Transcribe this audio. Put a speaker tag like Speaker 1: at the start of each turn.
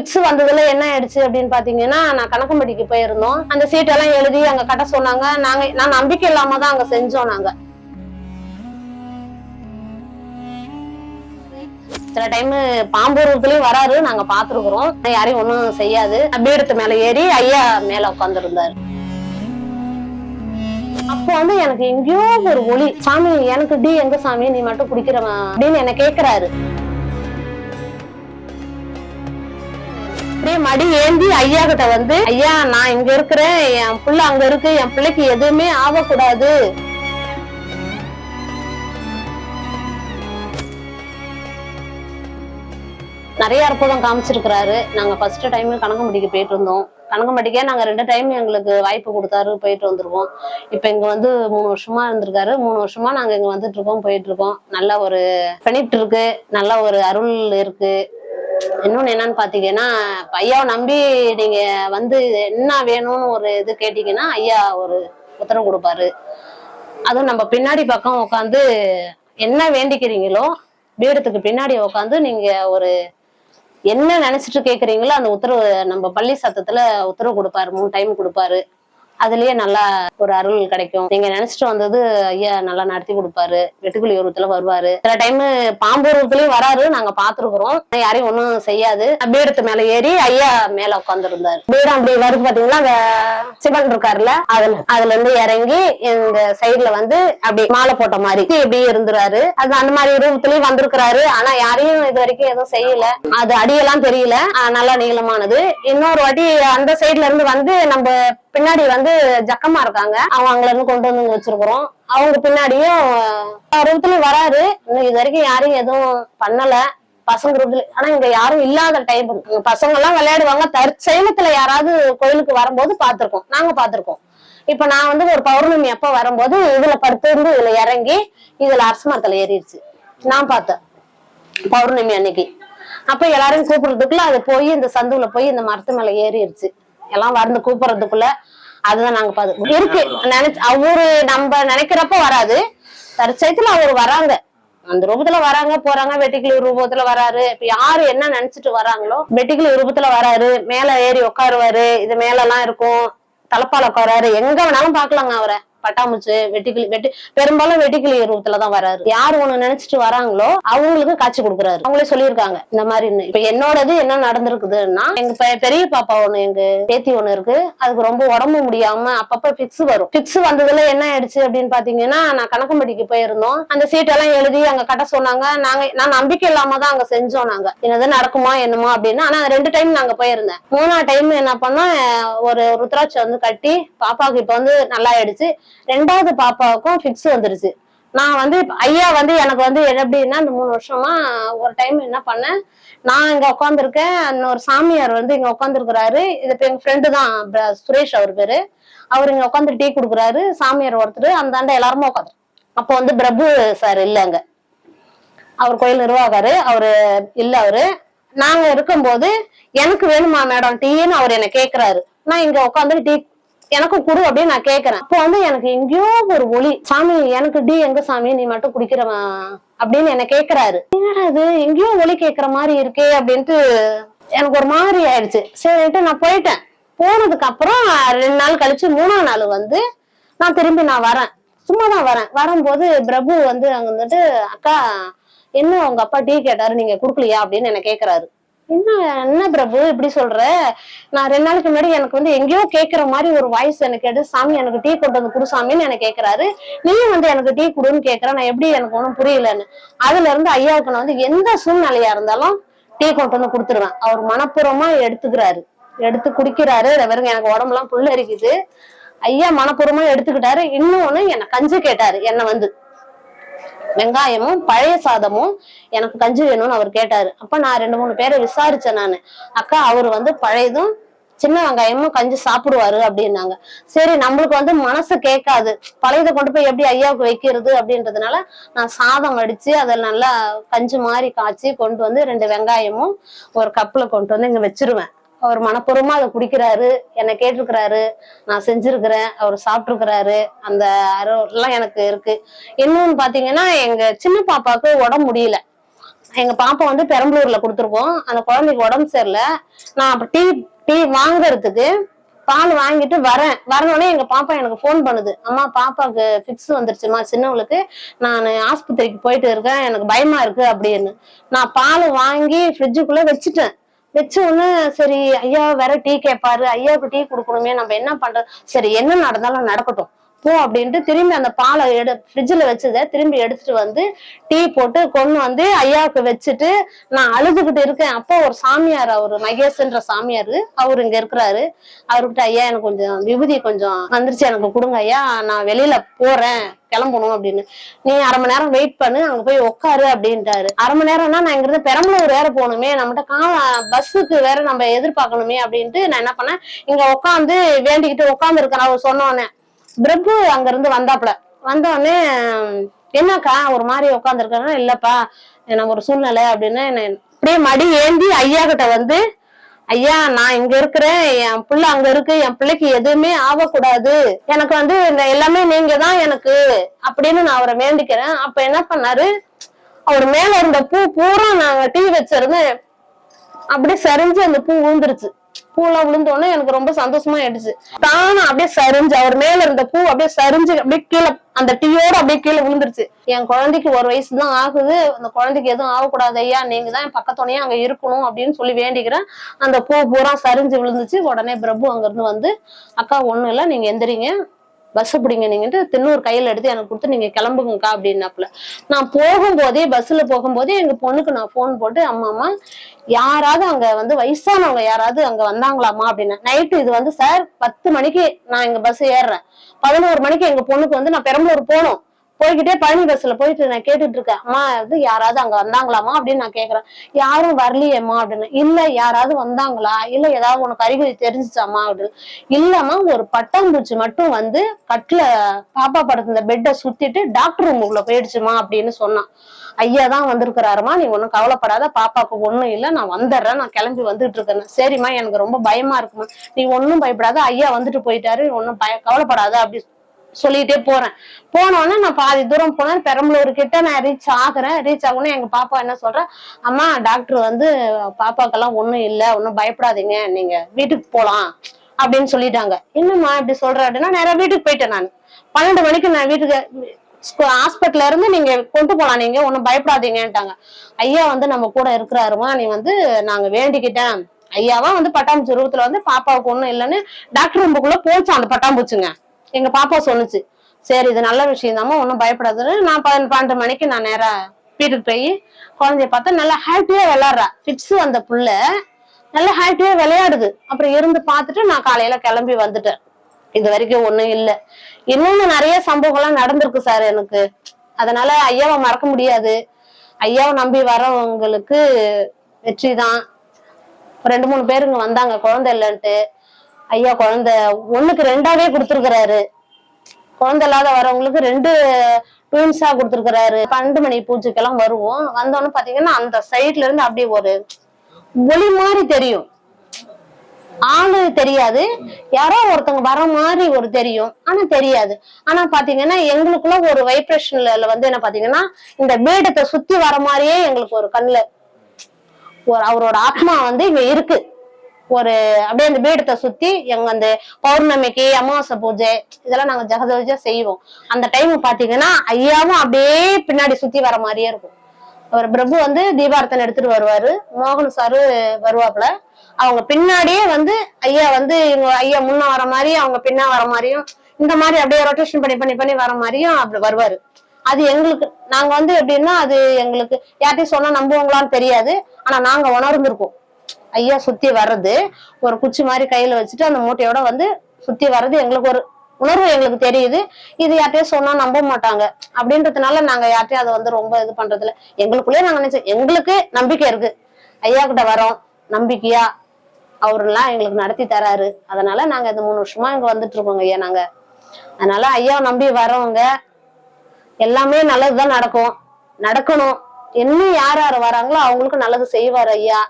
Speaker 1: Fix வந்ததுல என்ன ஆயிடுச்சு அப்படின்னு பாத்தீங்கன்னா நான் கணக்கம்பட்டிக்கு போயிருந்தோம். அந்த சீட்டெல்லாம் எழுதி அங்க கட்ட சொன்னாங்க. நாங்க நான் நம்பிக்கை இல்லாம தான் அங்க செஞ்சோம் நாங்க. சில டைம் பாம்பூர்லயும் வராரு. நாங்க பாத்துருக்குறோம். யாரையும் ஒண்ணும் செய்யாது. பீடத்து மேல ஏறி ஐயா மேல உட்கார்ந்து அப்போ வந்து எனக்கு எங்கேயோ ஒரு ஒளி சாமி எனக்கு டி எங்க சாமி? நீ மட்டும் குடிக்கிறவன் அப்படின்னு என்ன கேக்குறாரு. அப்படியே மடி ஏந்தி ஐயா கிட்ட வந்து ஐயா நான் இங்க இருக்கிறேன். என் புள்ள அங்க இருக்கு. என் பிள்ளைக்கு எதுவுமே ஆகக்கூடாது. நிறைய அற்புதம் காமிச்சிருக்கிறாரு. நாங்க ஃபர்ஸ்ட் டைம் கணக்கம்பட்டிக்கு போயிட்டு இருந்தோம். கணக்கம்பட்டிக்கே நாங்க ரெண்டு டைம் எங்களுக்கு வாய்ப்பு கொடுத்தாரு போயிட்டு வந்திருக்கோம் இப்ப இங்க வந்து மூணு வருஷமா இருந்திருக்காரு. மூணு வருஷமா நாங்க இங்க வந்துட்டு இருக்கோம் போயிட்டு இருக்கோம். நல்ல ஒரு பெனிஃபிட் இருக்கு. நல்ல ஒரு அருள் இருக்கு. இன்னொன்னு என்னன்னு பாத்தீங்கன்னா ஐயாவை நம்பி நீங்க வந்து என்ன வேணும்னு ஒரு இது கேட்டீங்கன்னா ஐயா ஒரு உத்தரவு கொடுப்பாரு. அதுவும் நம்ம பின்னாடி பக்கம் உட்காந்து என்ன வேண்டிக்கிறீங்களோ பீடத்துக்கு பின்னாடி உட்காந்து நீங்க ஒரு என்ன நினைச்சிட்டு கேக்குறீங்களோ அந்த உத்தரவு நம்ம பள்ளி சத்தத்துல உத்தரவு கொடுப்பாரு மூணு டைம் கொடுப்பாரு. அதுலயே நல்லா ஒரு அருள் கிடைக்கும். நீங்க நினைச்சிட்டு வந்தது ஐயா நல்லா நடத்தி கொடுப்பாரு. வெட்டுக்குழி உருவத்துல வருவாரு. சில டைம் பாம்பு உருவத்துலயும் வராரு நாங்க பாத்துருக்குறோம். யாரையும் ஒன்னும் செய்யாது. பீடத்து மேல ஏறி ஐயா மேல உட்காந்துருந்தாரு பீடம் அப்படி வருது பாத்தீங்கன்னா சிவன் இருக்காருல்ல அதுல அதுல இருந்து இறங்கி இந்த சைடுல வந்து அப்படி மாலை போட்ட மாதிரி இப்படி இருந்துறாரு. அது அந்த மாதிரி உருவத்துலயும் வந்திருக்கிறாரு. ஆனா யாரையும் இது வரைக்கும் எதுவும் செய்யல. அது அடியெல்லாம் தெரியல. நல்லா நீளமானது. இன்னொரு வாட்டி அந்த சைடுல இருந்து வந்து நம்ம பின்னாடி வந்து ஜக்கமா இருக்காங்க. அவங்க அங்கல இருந்து கொண்டு வந்து வச்சிருக்கிறோம். அவங்க பின்னாடியும் ஆஹ் வராரு. இன்னும் இது வரைக்கும் யாரும் எதுவும் பண்ணல. பசங்க ரூபத்துல ஆனா இங்க யாரும் இல்லாத டைம் பசங்க எல்லாம் விளையாடுவாங்க. தற்செயலத்துல யாராவது கோயிலுக்கு வரும்போது பாத்திருக்கோம் நாங்க பாத்திருக்கோம் இப்ப நான் வந்து ஒரு பௌர்ணமி அப்ப வரும்போது இதுல படுத்திருந்து இதுல இறங்கி இதுல அரசமரத்துல ஏறிடுச்சு. நான் பார்த்தேன். பௌர்ணமி அன்னைக்கு. அப்ப எல்லாரும் கூப்பிடுறதுக்குள்ள அது போய் இந்த சந்துல போய் இந்த மரத்து மேல ஏறிடுச்சு. எல்லாம் வந்து கூப்பிடுறதுக்குள்ள அதுதான் நாங்க பார்த்து இருக்கு. நினைச்சு அவரு நம்ம நினைக்கிறப்ப வராது. தற்சயத்துல அவர் வராங்க. அந்த ரூபத்துல வராங்க போறாங்க வெட்டிக்கிளி ரூபத்துல வராரு. இப்ப யாரு என்ன நினைச்சிட்டு வராங்களோ வெட்டிக்கிளி ரூபத்துல வராரு. மேல ஏறி உட்காருவாரு. இது மேல எல்லாம் இருக்கும். தலப்பால உட்காராரு எங்க வேணாலும் பாக்கலாங்க அவரை. பட்டாமுச்சு வெட்டிக்கிளி வெட்டி பெரும்பாலும் வெட்டிக்கிளி ரூபத்துலதான் வராரு. யார் ஒண்ணு நினைச்சிட்டு வராங்களோ அவங்களுக்கு காட்சி கொடுக்குறாரு. அவங்களே சொல்லியிருக்காங்க இந்த மாதிரி இப்ப என்னோடது என்ன நடந்திருக்குதுன்னா எங்க பெ- பெரிய பாப்பா ஒண்ணு எங்க பேத்தி ஒண்ணு இருக்கு. அதுக்கு ரொம்ப உடம்பு முடியாம அப்பப்ப பிக்ஸ் வரும். பிக்ஸ் வந்ததுல என்ன ஆயிடுச்சு அப்படின்னு பாத்தீங்கன்னா நான் கணக்கம்பட்டிக்கு போயிருந்தோம். அந்த சீட்டெல்லாம் எழுதி அங்க கட்ட சொன்னாங்க. நாங்க நான் நம்பிக்கை இல்லாம தான் அங்க செஞ்சோம் நாங்க. என்னது நடக்குமா என்னமோ அப்படின்னு. ஆனா ரெண்டு டைம் நாங்க போயிருந்தேன். மூணாவது டைம் என்ன பண்ணோம் ஒரு ருத்ராட்சி வந்து கட்டி பாப்பாவுக்கு இப்ப வந்து நல்லா ஆயிடுச்சு. ரெண்டாவது பாப்பாவுக்கும் ஃபிக்ஸ் வந்துருச்சு. நான் வந்து ஐயா வந்து எனக்கு வந்து எப்படின்னா இந்த மூணு வருஷமா ஒரு டைம் என்ன பண்ணேன் நான் இங்க உட்காந்துருக்கேன் இன்னொரு சாமியார் வந்து இங்க உட்காந்துருக்கிறாரு இது இப்ப எங்க ஃப்ரெண்டு தான் சுரேஷ் அவர் பேரு. அவர் இங்க உட்காந்து டீ குடுக்குறாரு. சாமியார் ஒருத்தர் அந்தாண்ட எல்லாருமே உட்காந்து அப்போ வந்து பிரபு சார் இல்ல அங்க. அவர் கோயில் நிர்வாகாரு அவரு இல்ல அவரு. நாங்க இருக்கும்போது எனக்கு வேணுமா மேடம் டீன்னு அவர் என்ன கேக்குறாரு. நான் இங்க உட்காந்து டீ எனக்கும் குடு அப்படின்னு நான் கேக்குறேன். அப்போ வந்து எனக்கு எங்கேயோ ஒரு ஒளி சாமி எனக்கு டி எங்க சாமி? நீ மட்டும் குடிக்கிறவன் அப்படின்னு என்ன கேக்குறாரு. என்னடா இது? எங்கேயோ ஒளி கேக்குற மாதிரி இருக்கே அப்படின்ட்டு எனக்கு ஒரு மாதிரி ஆயிடுச்சு. சரின்ட்டு நான் போயிட்டேன். போனதுக்கு அப்புறம் ரெண்டு நாள் கழிச்சு மூணாம் நாள் வந்து நான் திரும்பி நான் வரேன். சும்மா தான் வரேன். வரும்போது பிரபு வந்து அங்க வந்துட்டு அக்கா என்ன உங்க அப்பா டீ கேட்டாரு? நீங்க குடுக்கலையா? அப்படின்னு என்ன கேக்குறாரு. என்ன என்ன பிரபு இப்படி சொல்ற? நான் ரெண்டு நாளைக்கு முன்னாடி எனக்கு வந்து எங்கேயோ கேக்குற மாதிரி ஒரு வாய்ஸ் எனக்கு எடு சாமி எனக்கு டீ கொண்டு வந்து குடு சாமின்னு எனக்கு கேக்குறாரு. நீயும் வந்து எனக்கு டீ குடுன்னு கேக்குற நான் எப்படி எனக்கு ஒண்ணும் புரியலன்னு. அதுல இருந்து ஐயாவுக்கு நான் வந்து எந்த சூழ்நிலையா இருந்தாலும் டீ கொண்டு வந்து கொடுத்துருவேன். அவர் மனப்பூர்வமா எடுத்துக்கிறாரு. எடுத்து குடிக்கிறாரு. வெறும் எனக்கு உடம்புலாம் புல் அரிக்குது ஐயா மனப்பூர்வமா எடுத்துக்கிட்டாரு. இன்னொன்னு என்ன கஞ்சி கேட்டாரு என்ன வந்து. வெங்காயமும் பழைய சாதமும் எனக்கு கஞ்சி வேணும்னு அவர் கேட்டாரு. அப்ப நான் ரெண்டு மூணு பேரை விசாரிச்சேன் நானு. அக்கா அவர் வந்து பழையதும் சின்ன வெங்காயமும் கஞ்சி சாப்பிடுவாரு அப்படின்னாங்க. சரி நம்மளுக்கு வந்து மனசு கேட்காது. பழையதை கொண்டு போய் எப்படி ஐயாவுக்கு வைக்கிறது அப்படின்றதுனால நான் சாதம் வடிச்சு அதில் நல்லா கஞ்சி மாதிரி காய்ச்சி கொண்டு வந்து ரெண்டு வெங்காயமும் ஒரு கப்புல கொண்டு வந்து இங்க வச்சிருவேன். அவர் மனப்பூர்வமா அதை குடிக்கிறாரு என்னை கேட்டிருக்கிறாரு நான் செஞ்சிருக்கிறேன் அவர் சாப்பிட்டுருக்கிறாரு அந்த அருள் எல்லாம் எனக்கு இருக்கு. இன்னொன்னு பாத்தீங்கன்னா எங்க சின்ன பாப்பாவுக்கு உடம்பு முடியல. எங்க பாப்பா வந்து பெரம்பலூர்ல கொடுத்துருக்கோம். அந்த குழந்தைக்கு உடம்பு சரியில்லை. நான் அப்ப டீ டீ வாங்குறதுக்கு பால் வாங்கிட்டு வரேன். வரணுன்னே எங்க பாப்பா எனக்கு ஃபோன் பண்ணுது. அம்மா பாப்பாவுக்கு ஃபிக்ஸ் வந்துருச்சுமா சின்னவளுக்கு? நான் ஆஸ்பத்திரிக்கு போயிட்டு இருக்கேன். எனக்கு பயமா இருக்கு அப்படின்னு. நான் பால் வாங்கி ஃப்ரிட்ஜுக்குள்ள வச்சுட்டேன். வச்ச உடனே சரி ஐயா வேற டீ கேட்பாரு ஐயாவுக்கு டீ கொடுக்கணுமே நம்ம என்ன பண்றது சரி என்ன நடந்தாலும் நடக்கட்டும். போ அப்படின்ட்டு திரும்பி அந்த பாலை எடு ஃப்ரிட்ஜில் வச்சதை திரும்பி எடுத்துட்டு வந்து டீ போட்டு கொண்டு வந்து ஐயாவுக்கு வச்சுட்டு நான் அழுதுகிட்டு இருக்கேன். அப்போ ஒரு சாமியார் அவர் மகேஷ்ன்ற சாமியார் அவர் இங்க இருக்கிறாரு. அவர்கிட்ட ஐயா எனக்கு கொஞ்சம் விபூதி கொஞ்சம் வந்துருச்சு எனக்கு கொடுங்க ஐயா நான் வெளியில போறேன் கிளம்பணும் அப்படின்னு. நீ அரை மணி நேரம் வெயிட் பண்ணு அங்க போய் உட்காரு அப்படின்ட்டாரு. அரை மணி நேரம்னா நான் இங்கிருந்து பெரம்பலூர் வேற போகணுமே நம்மகிட்ட கா பஸ்ஸுக்கு வேற நம்ம எதிர்பார்க்கணுமே அப்படின்ட்டு நான் என்ன பண்ணேன் இங்க உட்காந்து வேண்டிக்கிட்டு உட்காந்து அவர் சொன்னோன்னே பிரபு அங்க இருந்து வந்தாப்புல. வந்த உடனே என்னக்கா ஒரு மாதிரி உட்காந்துருக்காங்க இல்லப்பா எனக்கு ஒரு சூழ்நிலை அப்படின்னு என்னை அப்படியே மடி ஏந்தி ஐயா கிட்ட வந்து ஐயா நான் இங்க இருக்கிறேன். என் பிள்ளை அங்க இருக்கு. என் பிள்ளைக்கு எதுவுமே ஆகக்கூடாது. எனக்கு வந்து இந்த எல்லாமே நீங்க தான் எனக்கு அப்படின்னு நான் அவரை வேண்டிக்கிறேன். அப்ப என்ன பண்ணாரு? அவர் மேல இருந்த பூ பூரா நாங்க டீ வச்சிருந்தேன் அப்படியே சரிஞ்சு அந்த பூ விழுந்துருச்சு. பூலாம் விழுந்தோடனே எனக்கு ரொம்ப சந்தோஷமா ஆயிடுச்சு தானும் அப்படியே சரிஞ்சு அவர் மேல இருந்த பூ அப்படியே சரிஞ்சு அப்படியே கீழே அந்த டீயோட அப்படியே கீழே விழுந்துருச்சு. என் குழந்தைக்கு ஒரு வயசு தான் ஆகுது. அந்த குழந்தைக்கு எதுவும் ஆகக்கூடாது ஐயா நீங்க தான் என் பக்கத்துணையே அங்க இருக்கணும் அப்படின்னு சொல்லி வேண்டிக்கிறேன். அந்த பூ பூரா சரிஞ்சு விழுந்துச்சு. உடனே பிரபு அங்க இருந்து வந்து அக்கா ஒண்ணும் இல்ல நீங்க எந்திரிங்க. பஸ் பிடிங்க நீங்கன்ட்டு தின்னூர் கையில எடுத்து எனக்கு கொடுத்து நீங்க கிளம்புங்கக்கா அப்படின்னாப்புல. நான் போகும்போதே பஸ்ல போகும்போதே எங்க பொண்ணுக்கு நான் ஃபோன் போட்டு அம்மா அம்மா யாராவது அங்க வந்து வயசானவங்க யாராவது அங்க வந்தாங்களாமா அப்படின்னா நைட்டு இது வந்து சார் பத்து மணிக்கு நான் எங்க பஸ் ஏறுறேன். பதினோரு மணிக்கு எங்க பொண்ணுக்கு வந்து நான் பெரம்பலூர் போகணும். போய்கிட்டே பழனி பஸ்ல போயிட்டு நான் கேட்டுட்டு இருக்கேன் அம்மா வந்து யாராவது அங்க வந்தாங்களாமா அப்படின்னு நான் கேக்குறேன். யாரும் வரலையேம்மா அப்படின்னு. இல்ல யாராவது வந்தாங்களா? இல்ல ஏதாவது உனக்கு அறிகுறி தெரிஞ்சுச்சாமா அப்படின்னு. இல்லம்மா ஒரு பட்டாம்பூச்சி மட்டும் வந்து கட்டுல பாப்பா படுத்த பெட்டை சுத்திட்டு டாக்டர் ரூமுக்குள்ள போயிடுச்சுமா அப்படின்னு சொன்னான். ஐயா தான் வந்திருக்கிறாருமா நீ ஒன்றும் கவலைப்படாத பாப்பாக்கு ஒண்ணும் இல்லை நான் வந்துடுறேன் நான் கிளம்பி வந்துட்டு இருக்கேன் சரிம்மா எனக்கு ரொம்ப பயமா இருக்குமா நீ ஒன்றும் பயப்படாத ஐயா வந்துட்டு போயிட்டாரு ஒன்றும் பய கவலைப்படாத அப்படி சொல்லிட்டே போறேன். போனோடனே நான் பாதி தூரம் போனேன். பெரம்பலூர் கிட்ட நான் ரீச் ஆகுறேன். ரீச் ஆகணும் எங்க பாப்பா என்ன சொல்றா? அம்மா டாக்டர் வந்து பாப்பாக்கெல்லாம் ஒண்ணும் இல்ல. ஒன்றும் பயப்படாதீங்க. நீங்க வீட்டுக்கு போலாம். அப்படின்னு சொல்லிட்டாங்க. என்னம்மா இப்படி சொல்ற? அப்படின்னா நேரா வீட்டுக்கு போயிட்டேன் நான். பன்னெண்டு மணிக்கு நான் வீட்டுக்கு ஹாஸ்பிட்டல்ல இருந்து நீங்க கொண்டு போலாம். நீங்க ஒன்றும் பயப்படாதீங்கன்ட்டாங்க. ஐயா வந்து நம்ம கூட இருக்கிறாருமா நீ வந்து நாங்க வேண்டிக்கிட்டேன். ஐயாவா வந்து பட்டாம்பூச்சி ரூபத்துல வந்து பாப்பாவுக்கு ஒண்ணும் இல்லைன்னு டாக்டர் ரூமுக்குள்ள போச்சு அந்த பட்டாம்பூச்சிங்க. எங்க பாப்பா சொன்னுச்சு சரி இது நல்ல விஷயம் தாமா ஒன்றும் பயப்படாதுன்னு நான் பதினொன்று பன்னெண்டு மணிக்கு நான் நேரா வீட்டுக்கு போய் குழந்தைய பார்த்தா நல்லா ஹாப்பியா விளையாடுறா. ஃபிட்ஸ் வந்த புள்ள நல்லா ஹாப்பியா விளையாடுது. அப்புறம் இருந்து பார்த்துட்டு நான் காலையில கிளம்பி வந்துட்டேன். இது வரைக்கும் ஒண்ணும் இல்லை. இன்னொன்னு நிறைய சம்பவங்கள்லாம் நடந்திருக்கு சார் எனக்கு. அதனால ஐயாவை மறக்க முடியாது. ஐயாவை நம்பி வரவங்களுக்கு வெற்றி தான் ரெண்டு மூணு பேருங்க வந்தாங்க குழந்தை இல்லைன்ட்டு. ஐயா குழந்தை ஒண்ணுக்கு ரெண்டாவே கொடுத்துருக்கிறாரு. குழந்தை இல்லாத வரவங்களுக்கு ரெண்டு ட்வின்ஸா கொடுத்துருக்கிறாரு. பன்னெண்டு மணி பூஜைக்கெல்லாம் வருவோம். வந்தோன்னு பாத்தீங்கன்னா அந்த சைட்ல இருந்து அப்படியே ஒரு ஒளி மாதிரி தெரியும். ஆளு தெரியாது. யாரோ ஒருத்தவங்க வர மாதிரி ஒரு தெரியும். ஆனா தெரியாது. ஆனா பாத்தீங்கன்னா எங்களுக்குள்ள ஒரு வைப்ரேஷன்ல வந்து என்ன பாத்தீங்கன்னா இந்த பீடத்தை சுத்தி வர மாதிரியே எங்களுக்கு ஒரு கண்ணுல ஒரு அவரோட ஆத்மா வந்து இங்க இருக்கு. ஒரு அப்படியே அந்த பீடத்தை சுத்தி எங்க அந்த பௌர்ணமிக்கு அமாவாசை பூஜை இதெல்லாம் நாங்க ஜெகதோஜா செய்வோம். அந்த டைம் பாத்தீங்கன்னா ஐயாவும் அப்படியே பின்னாடி சுத்தி வர மாதிரியே இருக்கும். அவர் பிரபு வந்து தீபார்த்தனை எடுத்துட்டு வருவாரு. மோகன் சாரு வருவாப்புல. அவங்க பின்னாடியே வந்து ஐயா வந்து இவங்க ஐயா முன்ன வர மாதிரி அவங்க பின்னா வர மாதிரியும் இந்த மாதிரி அப்படியே ரொட்டேஷன் பண்ணி பண்ணி பண்ணி வர மாதிரியும் அப்படி வருவாரு. அது எங்களுக்கு நாங்க வந்து எப்படின்னா அது எங்களுக்கு யார்ட்டையும் சொன்னா நம்புவாங்களான்னு தெரியாது. ஆனா நாங்க உணர்ந்திருக்கோம். ஐயா சுத்தி வர்றது ஒரு குச்சி மாதிரி கையில வச்சுட்டு அந்த மூட்டையோட வந்து சுத்தி வர்றது எங்களுக்கு ஒரு உணர்வு எங்களுக்கு தெரியுது. இது யார்ட்டையும் சொன்னா நம்ப மாட்டாங்க. அப்படின்றதுனால நாங்க யார்ட்டையும் அதை வந்து ரொம்ப இது பண்றது இல்ல எங்களுக்குள்ளே நாங்க நினைச்சோம் எங்களுக்கு நம்பிக்கை இருக்கு. ஐயா கிட்ட வரோம். நம்பிக்கையா அவரெல்லாம் எங்களுக்கு நடத்தி தராரு. அதனால நாங்க இந்த மூணு வருஷமா இங்க வந்துட்டு இருக்கோங்க ஐயா நாங்க. அதனால ஐயாவை நம்பி வரவங்க எல்லாமே நல்லதுதான் நடக்கும். நடக்கணும். இன்னும் யார் யார் வராங்களோ அவங்களுக்கு நல்லது செய்வார் ஐயா.